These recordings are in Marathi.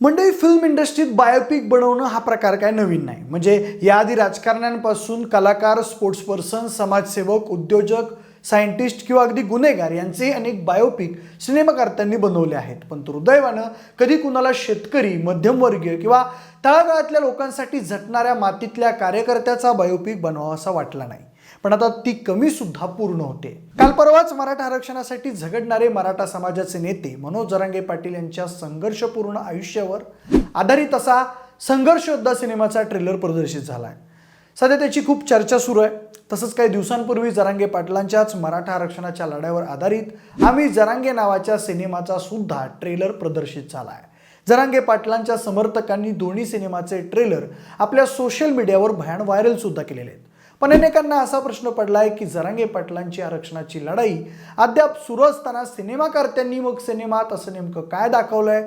मंडळी फिल्म इंडस्ट्रीत बायोपिक बनवणं हा प्रकार काय नवीन नाही. म्हणजे याआधी राजकारण्यांपासून कलाकार स्पोर्ट्स पर्सन समाजसेवक उद्योजक सायंटिस्ट किंवा अगदी गुन्हेगार यांचे अनेक बायोपिक सिनेमाकर्त्यांनी बनवले आहेत. पण दुर्दैवानं कधी कुणाला शेतकरी मध्यमवर्गीय किंवा तळागाळातल्या लोकांसाठी झटणाऱ्या मातीतल्या कार्यकर्त्याचा बायोपिक बनवावा असा वाटला नाही. पण आता ती कमी सुद्धा पूर्ण होते. काल परवाच मराठा आरक्षणासाठी झगडणारे मराठा समाजाचे नेते मनोज जरांगे पाटील यांच्या संघर्षपूर्ण आयुष्यावर आधारित असा संघर्ष योद्धा सिनेमाचा ट्रेलर प्रदर्शित झाला आहे सध्या त्याची खूप चर्चा सुरू आहे. तसंच काही दिवसांपूर्वी जरांगे पाटलांच्याच मराठा आरक्षणाच्या लढ्यावर आधारित आम्ही जरांगे नावाच्या सिनेमाचा सुद्धा ट्रेलर प्रदर्शित झाला आहे जरांगे पाटलांच्या समर्थकांनी दोन्ही सिनेमाचे ट्रेलर आपल्या सोशल मीडियावर भयान व्हायरलसुद्धा केलेले आहेत. पण अनेकांना असा प्रश्न पडला आहे की जरांगे पाटलांची आरक्षणाची लढाई अद्याप सुरू असताना सिनेमाकर्त्यांनी मग सिनेमात असं नेमकं काय दाखवलंय?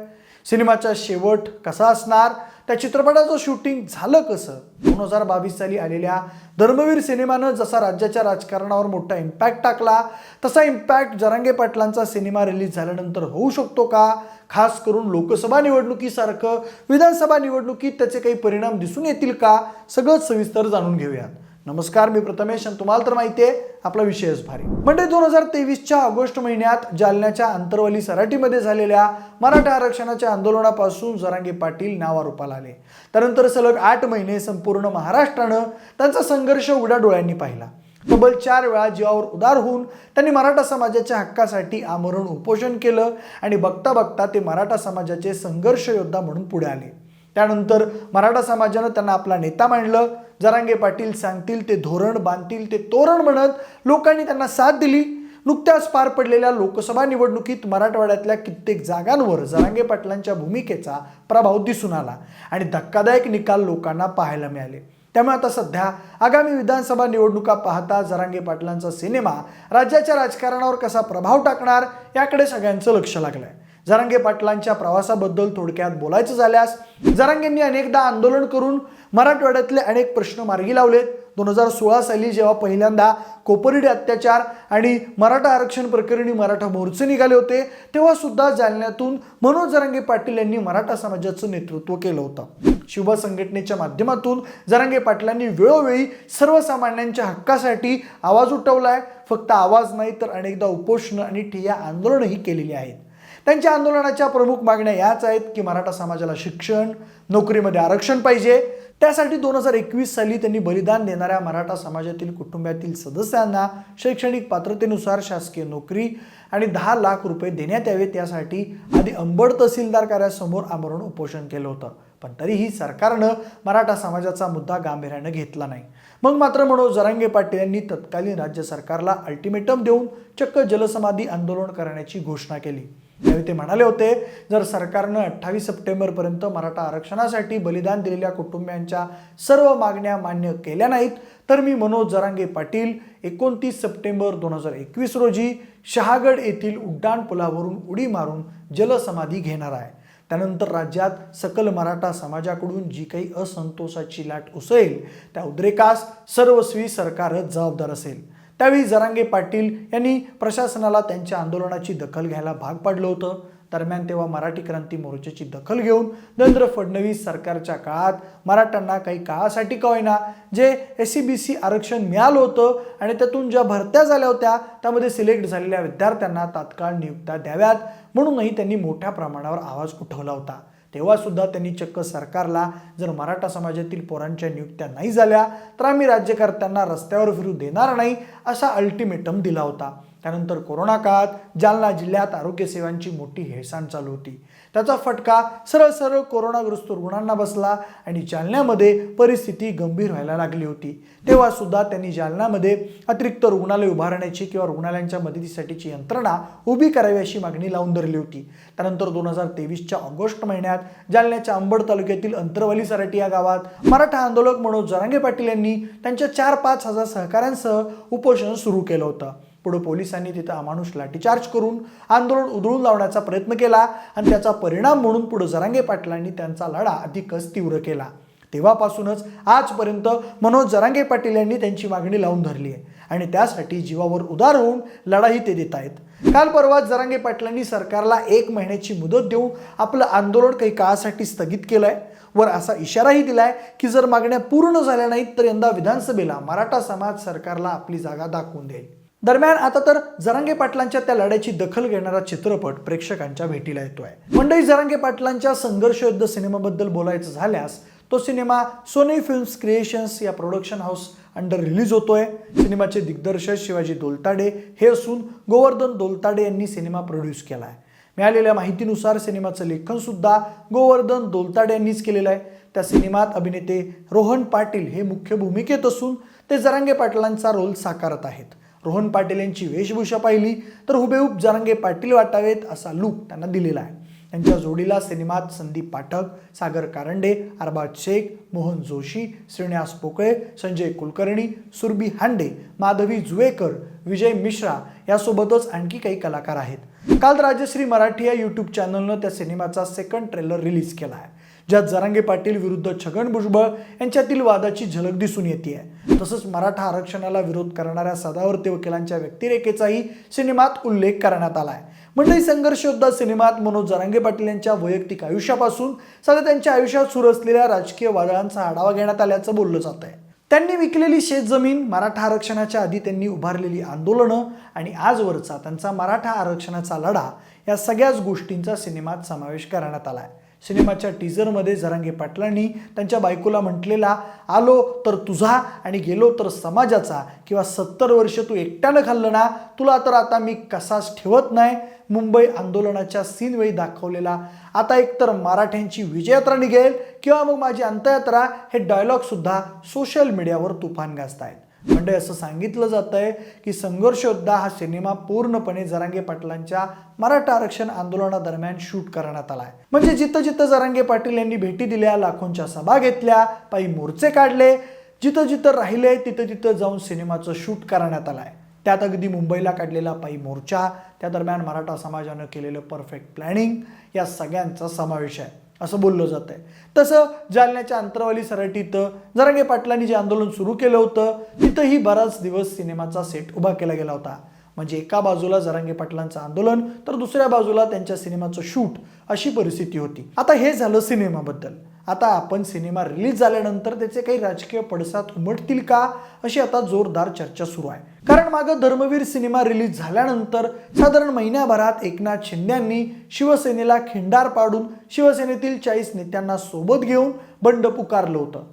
सिनेमाचा शेवट कसा असणार? त्या चित्रपटाचं शूटिंग झालं कसं? दोन हजार बावीस साली आलेल्या धर्मवीर सिनेमानं जसा राज्याच्या राजकारणावर मोठा इम्पॅक्ट टाकला तसा इम्पॅक्ट जरांगे पाटलांचा सिनेमा रिलीज झाल्यानंतर होऊ शकतो का? खास करून लोकसभा निवडणुकीसारखं विधानसभा निवडणुकीत त्याचे काही परिणाम दिसून येतील का? सगळंच सविस्तर जाणून घेऊयात. नमस्कार मी प्रथमेश आणि तुम्हाला तर माहिती आहे आपला विषयच भारी. म्हणजे दोन हजार तेवीसच्या ऑगस्ट महिन्यात जालन्याच्या अंतरवली सराटीमध्ये झालेल्या मराठा आरक्षणाच्या आंदोलनापासून जरांगे पाटील नावारूपाला आले. त्यानंतर सलग आठ महिने संपूर्ण महाराष्ट्रानं त्यांचा संघर्ष उघड्या डोळ्यांनी पाहिला. तब्बल चार वेळा जीवावर उदार होऊन त्यांनी मराठा समाजाच्या हक्कासाठी आमरण उपोषण केलं आणि बघता बघता ते मराठा समाजाचे संघर्ष योद्धा म्हणून पुढे आले. त्यानंतर मराठा समाजानं त्यांना आपला नेता मांडलं जरांगे पाटील सांगतील ते धोरण बांधतील ते तोरण म्हणत लोकांनी त्यांना साथ दिली. नुकत्याच पार पडलेल्या लोकसभा निवडणुकीत मराठवाड्यातल्या कित्येक जागांवर जरांगे पाटलांच्या भूमिकेचा प्रभाव दिसून आला आणि धक्कादायक निकाल लोकांना पाहायला मिळाले. त्यामुळे आता सध्या आगामी विधानसभा निवडणुका पाहता जरांगे पाटलांचा सिनेमा राज्याच्या राजकारणावर कसा प्रभाव टाकणार याकडे सगळ्यांचं लक्ष लागलं आहे जरांगे पाटलांच्या प्रवासाबद्दल थोडक्यात बोलायचं झाल्यास जरांगेंनी अनेकदा आंदोलन करून मराठवाड्यातले अनेक प्रश्न मार्गी लावलेत. दोन हजार सोळा साली जेव्हा पहिल्यांदा कोपरीड अत्याचार आणि मराठा आरक्षण प्रकरणी मराठा मोर्चे निघाले होते तेव्हा सुद्धा जालन्यातून मनोज जरांगे पाटील यांनी मराठा समाजाचं नेतृत्व केलं होतं. शिवभा संघटनेच्या माध्यमातून जरांगे पाटलांनी वेळोवेळी सर्वसामान्यांच्या हक्कासाठी आवाज उठवलाय. फक्त आवाज नाही तर अनेकदा उपोषणं आणि ठिय्या आंदोलनही केलेली आहेत. त्यांच्या आंदोलनाच्या प्रमुख मागण्या याच आहेत की मराठा समाजाला शिक्षण नोकरीमध्ये आरक्षण पाहिजे. त्यासाठी दोन हजार एकवीस साली त्यांनी बलिदान देणाऱ्या मराठा समाजातील कुटुंबातील सदस्यांना शैक्षणिक पात्रतेनुसार शासकीय नोकरी आणि दहा लाख रुपये देण्यात यावेत. यासाठी आधी अंबड तहसीलदार कार्यासमोर आमरण उपोषण केलं होतं. पण तरीही सरकारनं मराठा समाजाचा मुद्दा गांभीर्यानं घेतला नाही. मग मात्र मनोज जरांगे पाटील यांनी तत्कालीन राज्य सरकारला अल्टिमेटम देऊन चक्क जलसमाधी आंदोलन करण्याची घोषणा केली. यावेळी ते म्हणाले होते जर सरकारनं अठ्ठावीस सप्टेंबरपर्यंत मराठा आरक्षणासाठी बलिदान दिलेल्या कुटुंबियांच्या सर्व मागण्या मान्य केल्या नाहीत तर मी मनोज जरांगे पाटील एकोणतीस सप्टेंबर दोन हजार एकवीस रोजी शहागड येथील उड्डाण पुलावरून उडी मारून जलसमाधी घेणार आहे. त्यानंतर राज्यात सकल मराठा समाजाकडून जी काही असंतोषाची लाट उसळेल त्या उद्रेकास सर्वस्वी सरकारच जबाबदार असेल. त्यावेळी जरांगे पाटील यांनी प्रशासनाला त्यांच्या आंदोलनाची दखल घ्यायला भाग पाडलं होतं. दरम्यान तेव्हा मराठी क्रांती मोर्चाची दखल घेऊन देवेंद्र फडणवीस सरकारच्या काळात मराठ्यांना काही काळासाठी का होईना जे एस सी बी सी आरक्षण मिळालं होतं आणि त्यातून ज्या भरत्या झाल्या होत्या त्यामध्ये सिलेक्ट झालेल्या विद्यार्थ्यांना तात्काळ नियुक्त्या द्याव्यात म्हणूनही त्यांनी मोठ्या प्रमाणावर आवाज उठवला होता. तेव्हासुद्धा त्यांनी चक्क सरकारला जर मराठा समाजातील पोरांच्या नियुक्त्या नाही झाल्या तर आम्ही राज्यकर्त्यांना रस्त्यावर फिरू देणार नाही असा अल्टिमेटम दिला होता. त्यानंतर कोरोना काळात जालना जिल्ह्यात आरोग्य सेवांची मोठी हेळसांड चालू होती. त्याचा फटका सरळ सरळ कोरोनाग्रस्त रुग्णांना बसला आणि जालन्यामध्ये परिस्थिती गंभीर व्हायला लागली होती. तेव्हा सुद्धा त्यांनी जालन्यामध्ये अतिरिक्त रुग्णालय उभारण्याची किंवा रुग्णालयांच्या मदतीसाठीची यंत्रणा उभी करावी अशी मागणी लावून धरली होती. त्यानंतर दोन हजार तेवीसच्या ऑगस्ट महिन्यात जालन्याच्या अंबड तालुक्यातील अंतरवाली सराटी या गावात मराठा आंदोलक मनोज जरांगे पाटील यांनी त्यांच्या चार पाच हजार सहकाऱ्यांसह उपोषण सुरू केलं होतं. पुढे पोलिसांनी तिथं अमानुष लाठीचार्ज करून आंदोलन उधळून लावण्याचा प्रयत्न केला आणि त्याचा परिणाम म्हणून पुढे जरांगे पाटलांनी त्यांचा लढा अधिकच तीव्र केला. तेव्हापासूनच आजपर्यंत मनोज जरांगे पाटील यांनी त्यांची मागणी लावून धरली आहे आणि त्यासाठी जीवावर उदार होऊन लढाई ते देत आहेत. काल परवा जरांगे पाटलांनी सरकारला एक महिन्याची मुदत देऊन आपलं आंदोलन काही काळासाठी स्थगित केलं आहे वर असा इशाराही दिलाय की जर मागण्या पूर्ण झाल्या नाहीत तर यंदा विधानसभेला मराठा समाज सरकारला आपली जागा दाखवून देईल. दरम्यान आता तर जरांगे पाटलांच्या त्या लढ्याची दखल घेणारा चित्रपट प्रेक्षकांच्या भेटीला येतो आहे मंडळी जरांगे पाटलांच्या संघर्ष युद्ध सिनेमाबद्दल बोलायचं झाल्यास तो सिनेमा सोनी फिल्म्स क्रिएशन्स या प्रोडक्शन हाऊस अंडर रिलीज होतोय. सिनेमाचे दिग्दर्शक शिवाजी दोलताडे हे असून गोवर्धन दोलताडे यांनी सिनेमा प्रोड्यूस केला आहे मिळालेल्या माहितीनुसार सिनेमाचं लेखनसुद्धा गोवर्धन दोलताडे यांनीच केलेलं आहे. त्या सिनेमात अभिनेते रोहन पाटील हे मुख्य भूमिकेत असून ते जरांगे पाटलांचा रोल साकारत आहेत. रोहन पाटील यांची वेशभूषा पाहिली तर हुबेहूब जरांगे पाटील वाटावेत असा लूक त्यांना दिलेला आहे. त्यांच्या जोडीला सिनेमात संदीप पाठक सागर कारंडे अरबाज शेख मोहन जोशी श्रीनिवास पोकळे संजय कुलकर्णी सुरभी हांडे माधवी जुवेकर विजय मिश्रा यासोबतच आणखी काही कलाकार आहेत. काल राजश्री मराठी या यूट्यूब चॅनलनं त्या सिनेमाचा सेकंड ट्रेलर रिलीज केला आहे. ज्यात जरांगे पाटील विरुद्ध छगन भुजबळ यांच्यातील वादाची झलक दिसून येते तसंच मराठा आरक्षणाला विरोध करणाऱ्या सदावर्ती वकिलांच्या व्यक्तिरेखेचाही सिनेमात उल्लेख करण्यात आला आहे म्हणजे संघर्ष योद्धा सिनेमात मनोज जरांगे पाटील यांच्या वैयक्तिक आयुष्यापासून सध्या त्यांच्या आयुष्यात सुरू असलेल्या राजकीय वादळांचा आढावा घेण्यात आल्याचं बोललं जात आहे त्यांनी विकलेली शेतजमीन मराठा आरक्षणाच्या आधी त्यांनी उभारलेली आंदोलनं आणि आजवरचा त्यांचा मराठा आरक्षणाचा लढा या सगळ्याच गोष्टींचा सिनेमात समावेश करण्यात आला आहे सिनेमाच्या टीजरमध्ये जरांगे पाटलांनी त्यांच्या बायकोला म्हटलेला आलो तर तुझा आणि गेलो तर समाजाचा किंवा सत्तर वर्ष तू एकट्यानं खाल्लं ना तुला तर आता मी कसाच ठेवत नाही. मुंबई आंदोलनाच्या सीनवेळी दाखवलेला आता एकतर मराठ्यांची विजयात्रा निघेल किंवा मग माझी अंतयात्रा हे डायलॉगसुद्धा सोशल मीडियावर तुफान गाजत आहेत म्हणजे असं सांगितलं जात आहे की संघर्षोद्धा हा सिनेमा पूर्णपणे जरांगे पाटलांच्या मराठा आरक्षण आंदोलनादरम्यान शूट करण्यात आला आहे. म्हणजे जिथं जिथं जरांगे पाटील यांनी भेटी दिल्या लाखोंच्या सभा घेतल्या पायी मोर्चे काढले जिथं जिथं राहिले तिथं तिथं जाऊन सिनेमाचं शूट करण्यात आलं आहे. त्यात अगदी मुंबईला काढलेला पायी मोर्चा त्या दरम्यान मराठा समाजानं केलेलं परफेक्ट प्लॅनिंग या सगळ्यांचा समावेश आहे. असं बोललं जात आहे. तसं जालन्याच्या अंतरवाली सराटीत जरांगे पाटलांनी जे आंदोलन सुरू केलं होतं तिथंही बराच दिवस सिनेमाचा सेट उभा केला गेला होता. म्हणजे एका बाजूला जरांगे पाटलांचं आंदोलन तर दुसऱ्या बाजूला त्यांच्या सिनेमाचं शूट अशी परिस्थिती होती. आता हे झालं सिनेमाबद्दल. आता आपण सिनेमा रिलीज झाल्यानंतर त्याचे काही राजकीय पडसाद उमटतील का अशी आता जोरदार चर्चा सुरू आहे. कारण मागं धर्मवीर सिनेमा रिलीज झाल्यानंतर साधारण महिन्याभरात एकनाथ शिंद्यांनी शिवसेनेला खिंडार पाडून शिवसेनेतील चाळीस नेत्यांना सोबत घेऊन बंड पुकारलं होतं.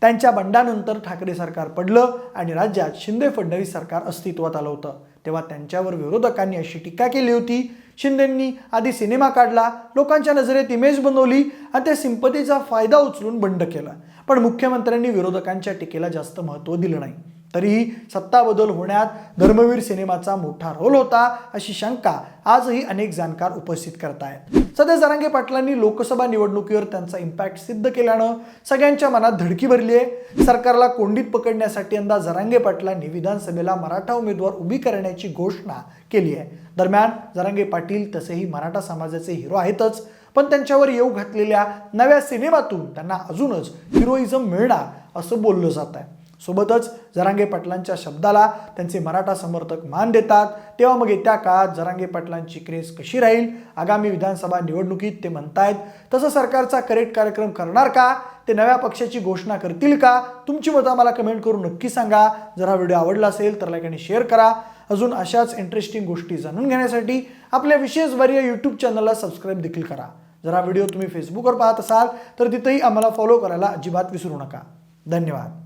त्यांच्या बंडानंतर ठाकरे सरकार पडलं आणि राज्यात शिंदे फडणवीस सरकार अस्तित्वात आलं होतं. तेव्हा त्यांच्यावर विरोधकांनी अशी टीका केली होती. शिंदेंनी आधी सिनेमा काढला लोकांच्या नजरेत इमेज बनवली आणि त्या सिंपतीचा फायदा उचलून बंड केला. पण मुख्यमंत्र्यांनी विरोधकांच्या टीकेला जास्त महत्त्व दिलं नाही. तरीही सत्ता बदल होण्यात धर्मवीर सिनेमाचा मोठा रोल होता अशी शंका आजही अनेक जाणकार उपस्थित करतायत. सध्या जरांगे पाटलांनी लोकसभा निवडणुकीवर त्यांचा इम्पॅक्ट सिद्ध केल्यानं सगळ्यांच्या मनात धडकी भरली आहे. सरकारला कोंडीत पकडण्यासाठी यंदा जरांगे पाटलांनी विधानसभेला मराठा उमेदवार उभी करण्याची घोषणा केली आहे. दरम्यान जरांगे पाटील तसेही मराठा समाजाचे हिरो आहेतच पण त्यांच्यावर येऊ घातलेल्या नव्या सिनेमातून त्यांना अजूनच हिरोईझम मिळणार असं बोललं जात आहे सोबतच जरांगे पाटलांच्या शब्दाला त्यांचे मराठा समर्थक मान देतात. तेव्हा मग येत्या काळात जरांगे पाटलांची क्रेज कशी राहील? आगामी विधानसभा निवडणुकीत ते म्हणतायत तसं सरकारचा करेक्ट कार्यक्रम करणार का? ते नव्या पक्षाची घोषणा करतील का? तुमची मतं आम्हाला कमेंट करून नक्की सांगा. जर हा व्हिडिओ आवडला असेल तर लाईक आणि शेअर करा. अजून अशाच इंटरेस्टिंग गोष्टी जाणून घेण्यासाठी आपल्या विशेष वारी यूट्यूब चॅनलला सबस्क्राईब देखील करा. जर हा व्हिडिओ तुम्ही फेसबुकवर पाहत असाल तर तिथेही आम्हाला फॉलो करायला अजिबात विसरू नका. धन्यवाद.